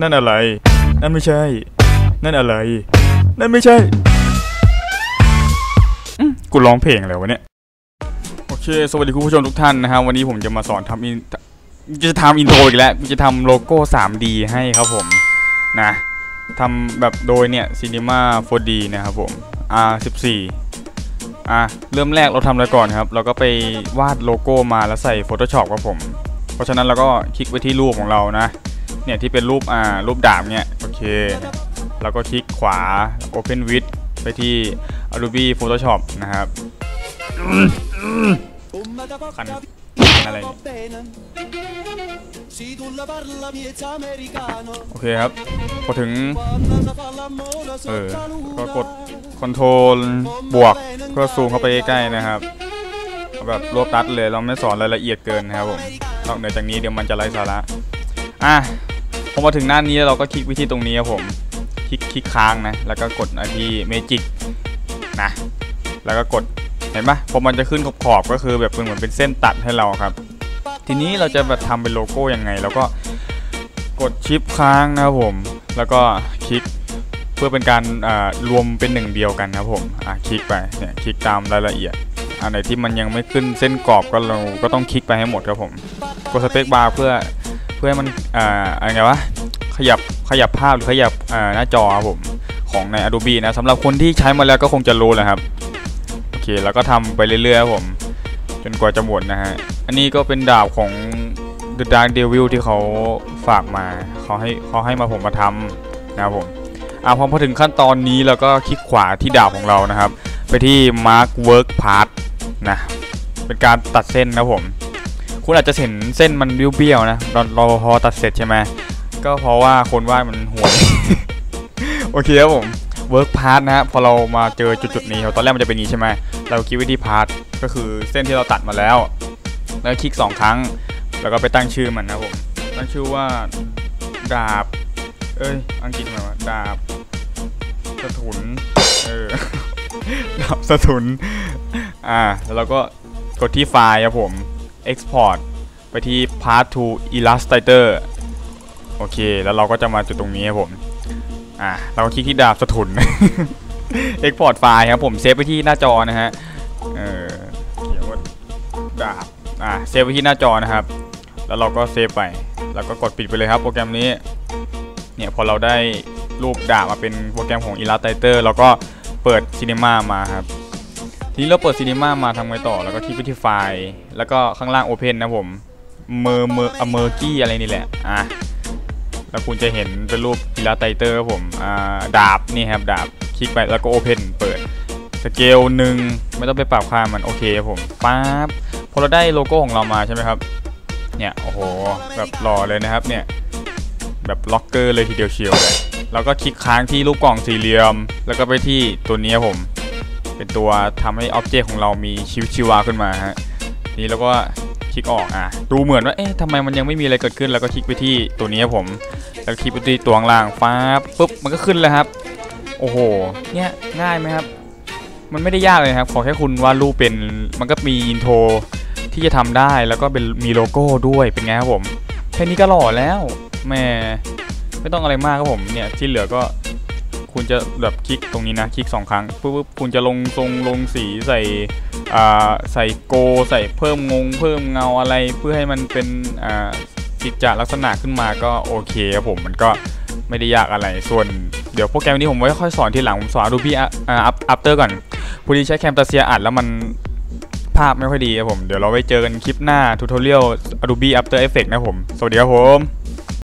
นั่นอะไร นั่นไม่ใช่ นั่นอะไร นั่นไม่ใช่อืมกูร้องเพลงอะไรวะเนี่ย โอเค สวัสดีคุณผู้ชมทุกท่านนะฮะวันนี้ผมจะมาสอนทำอินจะทำอินโทรอีกแล้วจะทำโลโก้ 3D ให้ครับผม นะทำแบบโดยเนี่ย Cinema 4D นะครับผม R14 อะ เริ่มแรกเราทำอะไรก่อนครับ เราก็ไปวาดโลโก้มาแล้วใส่ Photoshop ครับผม เพราะฉะนั้นเราก็คลิกไปที่รูปของเรานะ เนี่ยที่เป็นรูปอ่ารูปดาบเนี่ยโอเค แล้วก็คลิกขวา Open with ไปที่ Adobe Photoshop นะครับคันอะไรโอเคครับพอถึง เออ ก็กด Ctrl บวกเพื่อซูมเข้าไปใกล้ๆนะครับ แบบรวบตัดเลยเราไม่สอนรายละเอียดเกินนะครับผมนอกเหนือจากนี้เดี๋ยวมันจะไร้สาระ อะ พอมาถึงหน้านี้เราก็คลิกไปที่ตรงนี้ครับผม คลิกคลิกค้างนะ แล้วก็กดที่เมจิกนะ แล้วก็กด เห็นปะพอมันจะขึ้นขอบๆก็คือแบบเป็นเหมือนเป็นเส้นตัดให้เราครับ ทีนี้เราจะแบบทำเป็นโลโก้ยังไง แล้วก็กดชิปค้างนะครับผม แล้วก็คลิกเพื่อเป็นการรวมเป็นหนึ่งเดียวกันนะครับผมคลิกไป เนี่ย คลิกตามรายละเอียด อันไหนที่มันยังไม่ขึ้นเส้นกรอบก็เราก็ต้องคลิกไปให้หมดครับผม กดสเปคบาร์เพื่อ เพื่อให้มันอ่าอะไรไงวะขยับขยับภาพหรือขยับอ่าหน้าจอครับผมของใน Adobe นะสำหรับคนที่ใช้มาแล้วก็คงจะรู้แหละครับโอเคแล้วก็ทำไปเรื่อยๆครับผม จนกว่าจะหมดนะฮะอันนี้ก็เป็นดาบของ The Dark Devil ที่เขาฝากมาเขาให้เขาให้มาผมมาทำนะครับผมอ่าพอพอถึงขั้นตอนนี้แล้วก็คลิกขวาที่ดาบของเรานะครับ ไปที่ Mark Work Part นะเป็นการตัดเส้นนะผม คุณอาจจะเห็นเส้นมันเบี้ยวๆนะตอนเราพอตัดเสร็จใช่ไหมก็เพราะว่าคนวาดมันห่วยโอเคครับผม work part นะฮะพอเรามาเจอจุดๆนี้ตอนแรกมันจะเป็นนี้ใช่ไหมเราคลิกไปที่ part ก็คือเส้นที่เราตัดมาแล้ว แล้วคลิก 2 ครั้ง แล้วก็ไปตั้งชื่อมันนะผมตั้งชื่อว่าดาบ เอ้ยอังกฤษมาว่าดาบสะถุนเออดาบสะถุนอ่าแล้วเราก็กดที่ไฟล์ครับผม export ไปที่ part to illustrator โอเค แล้วเราก็จะมาจุดตรงนี้ครับผม อ่า เราก็คลิกที่ดาบสะถุน export ไฟล์ครับผม เซฟไปที่หน้าจอนะฮะ เออเขียนว่าดาบ อ่า เซฟไปที่หน้าจอนะครับ แล้วเราก็เซฟไป แล้วก็กดปิดไปเลยครับ โปรแกรมนี้ เนี่ย พอเราได้รูปดาบมาเป็นโปรแกรมของ Illustrator เราก็เปิด Cinema มาครับ ทีนี้เราเปิด Cinema มาทำไงต่อ แล้วก็คลิกไปที่ไฟแล้วก็ข้างล่าง Open นนะผม เมอร์เมอร์เมอร์กี้อะไรนี่แหละ อะ แล้วคุณจะเห็นเป็นรูป Illustrator ครับผม อ่า ดาบ นี่ครับ ดาบ คลิกไป แล้วก็ Open เปิด สเกลหนึ่งไม่ต้องไปปรับค่ามัน โอเคครับผมปั๊บพอเราได้โลโก้ของเรามาใช่ไหมครับ เนี่ย โอ้โห แบบหล่อเลยนะครับ เนี่ย แบบล็อกเกอร์เลยทีเดียวเชียวเลยเราก็คลิกค้างที่รูปกล่องสี่เหลี่ยม แล้วก็ไปที่ตัวนี้ครับผม เป็นตัวทำให้อ็อบเจกต์ของเรามีชีวิตชีวาขึ้นมาฮะนี่แล้วก็คลิกออกอะดูเหมือนว่าเอ๊ะทำไมมันยังไม่มีอะไรเกิดขึ้น แล้วก็คลิกไปที่ตัวนี้ครับผม แล้วคลิกไปที่ตัวล่างฟ้าปุ๊บมันก็ขึ้นแล้วครับ โอ้โหเนี่ยง่ายไหมครับ มันไม่ได้ยากเลยครับขอแค่คุณวาดรูปเป็นมันก็มีอินโทรที่จะทำได้แล้วก็เป็นมีโลโก้ด้วยเป็นไงครับผมแค่นี้ก็หล่อแล้วแม่ไม่ต้องอะไรมากครับผมเนี่ยที่เหลือก็ คุณจะแบบคลิกตรงนี้นะคลิก2ครั้งปุ๊บคุณจะลงทรงลงสีใส่อ่าใส่โก ใส่เพิ่มงง เพิ่มเงาอะไรเพื่อให้มันเป็นอ่ากิจจลักษณะขึ้นมาก็โอเคครับผมมันก็ไม่ได้ยากอะไรส่วนเดี๋ยวโปรแกรมนี้ผมไว้ค่อยสอนทีหลังผมสอน Adobe อ่า After ก่อนพอดีใช้ Camtasia อัดแล้วมันภาพไม่ค่อยดีครับผม เดี๋ยวเราไว้เจอกันคลิปหน้า Tutorial Adobe After Effects นะผม สวัสดีครับผม